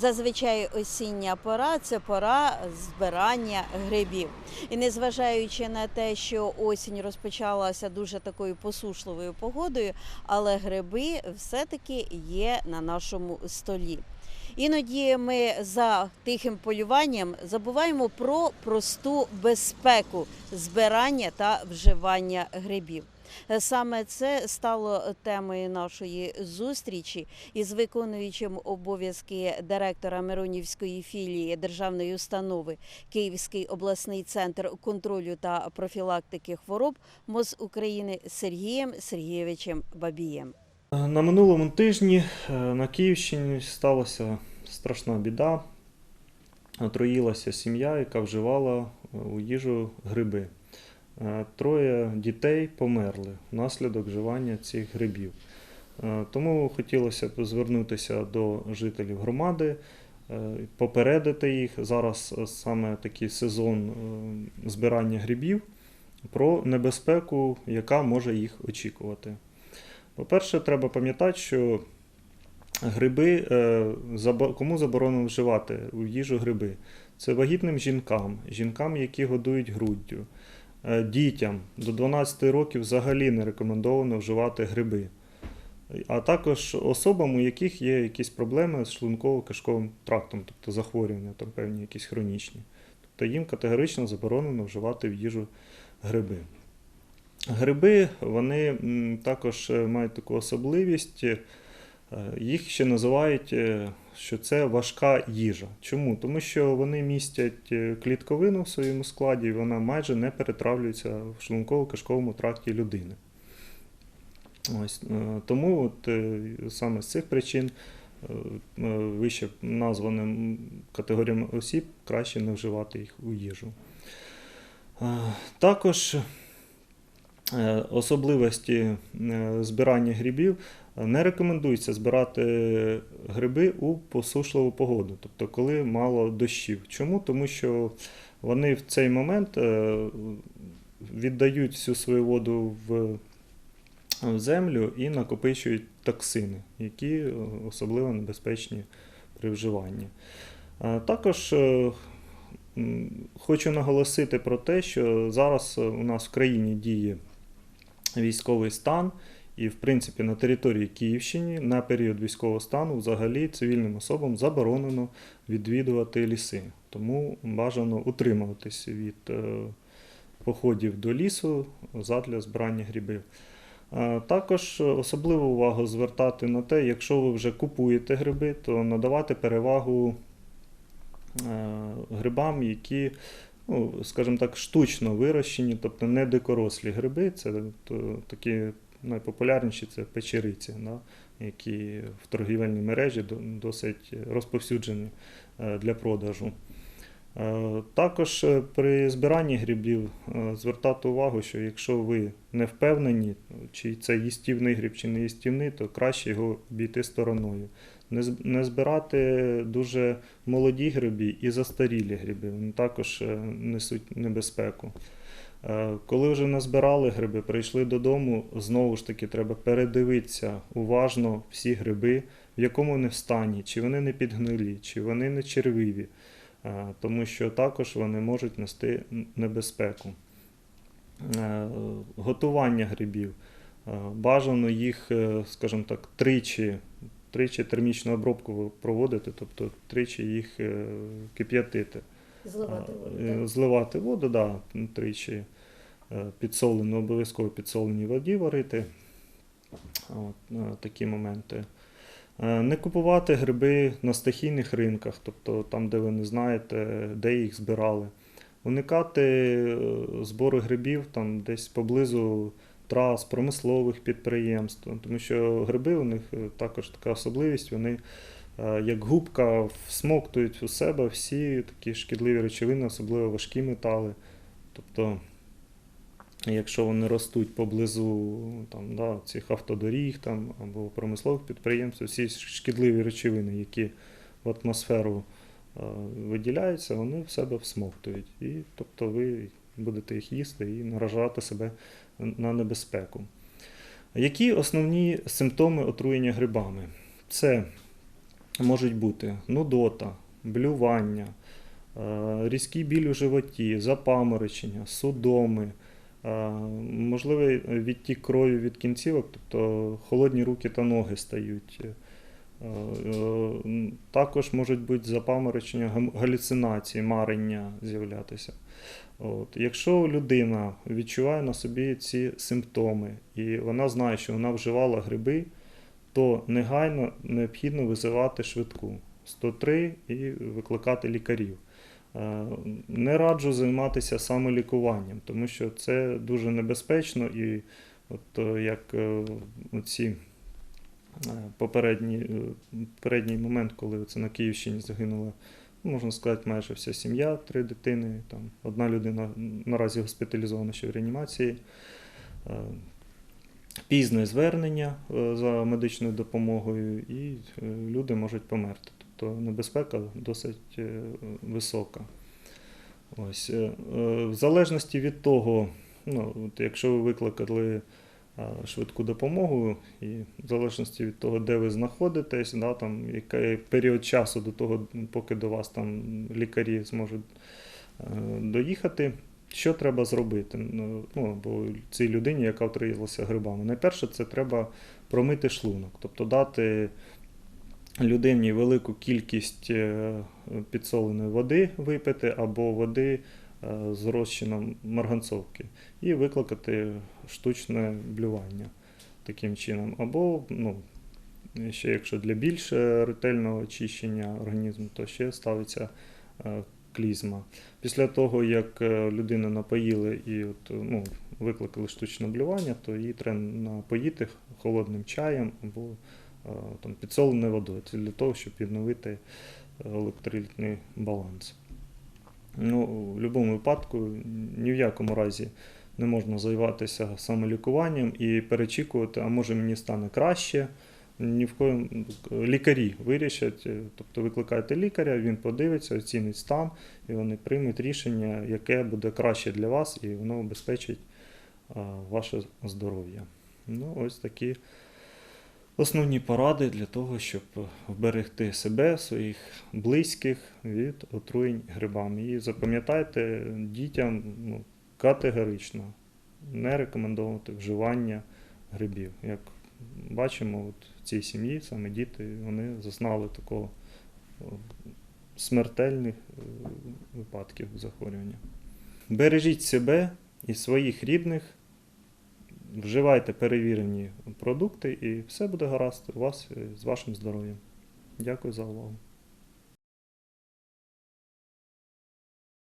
Зазвичай осіння пора це пора збирання грибів. І незважаючи на те, що осінь розпочалася дуже такою посушливою погодою, але гриби все-таки є на нашому столі. Іноді ми за тихим полюванням забуваємо про просту безпеку збирання та вживання грибів. Е, Саме це стало темою нашої зустрічі із виконуючим обов'язки директора Миронівської філії державної установи Київський обласний центр контролю та профілактики хвороб МОЗ України Сергієм Сергійовичем Бабієм. На минулому тижні е, на Київщині сталася страшна біда. Отруїлася сім'я, яка вживала е, у їжу гриби. Е, Троє дітей померли внаслідок вживання цих грибів. Е, Тому хотілося б звернутися до жителів громади, е, попередити їх. Зараз саме такий сезон збирання грибів про небезпеку, яка може їх очікувати. По-перше, треба пам'ятати, що гриби, кому заборонено вживати у їжу гриби? Це вагітним жінкам, жінкам, які годують груддю, дітям до 12 років взагалі не рекомендовано вживати гриби. А також особам, у яких є якісь проблеми з шлунково-кишковим трактом, тобто захворювання, там певні якісь хронічні. Тобто їм категорично заборонено вживати в їжу гриби. Гриби вони також е, мають таку особливість. е, Їх ще називають, е, що це важка їжа. Чому? Тому що вони містять е, клітковину в своєму складі, і вона майже не перетравлюється в шлунково-кишковому тракті людини. Ось, е, тому от, е, саме з цих причин вище названим категоріям осіб краще не вживати їх у їжу. Також особливості збирання грибів не рекомендується збирати гриби у посушливу погоду, тобто коли мало дощів. Чому? Тому що вони в цей момент е, віддають всю свою воду в землю і накопичують токсини, які особливо небезпечні при вживанні. Е, Також е, хочу наголосити про те, що зараз у нас в країні діє військовий стан, і, в принципі, на території Київщини на період військового стану взагалі цивільним особам заборонено відвідувати ліси. Тому бажано утримуватись від е, походів до лісу задля збирання грибів. Е, Також особливу увагу звертати на те, якщо ви вже купуєте гриби, то надавати перевагу е, грибам, які, ну, скажімо так, штучно вирощені, тобто не дикорослі гриби. Це такі найпопулярніші це печериці, да, які в торгівельній мережі досить розповсюджені е, для продажу. Е, Також е, при збиранні грибів звертати увагу, що якщо ви не впевнені, чи це їстівний гриб, чи не їстівний, то краще його обійти стороною. Не збирати дуже молоді гриби і застарілі гриби, вони також несуть небезпеку. Е, Коли вже назбирали гриби, прийшли додому, знову ж таки треба передивитися уважно всі гриби, в якому вони в стані, чи вони не підгнилі, чи вони не червиві. Е, тому що також вони можуть нести небезпеку. Е, Готування грибів. Бажано їх, скажімо так, тричі, тричі термічну обробку проводити, тобто тричі їх кип'ятити. Зливати Е, Зливати воду, да, тричі е, підсолену, обов'язково підсоленій воді варити. От, е, такі моменти. Не купувати гриби на стихійних ринках, тобто там, де ви не знаєте, де їх збирали. Уникати збору грибів там десь поблизу трас, промислових підприємств, тому що гриби у них також така особливість, вони як губка всмоктують у себе всі такі шкідливі речовини, особливо важкі метали. Тобто, якщо вони ростуть поблизу там, да, цих автодоріг там, або промислових підприємств, всі шкідливі речовини, які в атмосферу е, виділяються, вони в себе всмоктують. І тобто ви будете їх їсти і наражати себе на небезпеку. Які основні симптоми отруєння грибами? Це можуть бути нудота, блювання, е, різкий біль у животі, запаморочення, судоми, е, можливий відтік крові від кінцівок, тобто холодні руки та ноги стають. Е, Також можуть бути запаморочення, галюцинації, марення з'являтися. От. Якщо людина відчуває на собі ці симптоми і вона знає, що вона вживала гриби, то негайно необхідно визивати швидку 103 і викликати лікарів. Е, Не раджу займатися самолікуванням, тому що це дуже небезпечно і от е, як е, ці попередній, попередній момент, коли це на Київщині загинула, ну, можна сказати, майже вся сім'я, три дитини, там одна людина наразі госпіталізована ще в реанімації. Пізне звернення е, за медичною допомогою, і е, люди можуть померти. Тобто небезпека досить е, висока. Ось. В залежності від того, ну, от якщо ви викликали швидку допомогу, і в залежності від того, де ви знаходитесь, да, там, який період часу до того, поки до вас там лікарі зможуть доїхати, що треба зробити? Ну, ну, бо цій людині, яка отруїлася грибами. Найперше, це треба промити шлунок, тобто дати людині велику кількість е, підсоленої води випити або води е, з розчином марганцовки і викликати штучне блювання таким чином. Або, ну, ще якщо для більш ретельного очищення організму, то ще ставиться е, клізма. Після того, як е, людину напоїли і от, ну, викликали штучне блювання, то її треба напоїти холодним чаєм або е, там, підсоленою водою. Це для того, щоб відновити е, електролітний баланс. Ну, в будь-якому випадку ні в якому разі не можна займатися самолікуванням і перечікувати, а може мені стане краще. Ні в коєму лікарі вирішать, е, тобто викликаєте лікаря, він подивиться, оцінить стан, і вони приймуть рішення, яке буде краще для вас, і воно обезпечить ваше здоров'я. Ну, ось такі основні поради для того, щоб вберегти себе, своїх близьких від отруєнь грибами. І запам'ятайте дітям ну, категорично не рекомендовувати вживання грибів. Як бачимо, от в цій сім'ї саме діти вони зазнали такого смертельних е, випадків захворювання. Бережіть себе і своїх рідних, вживайте перевірені продукти, і все буде гаразд у вас е, з вашим здоров'ям. Дякую за увагу.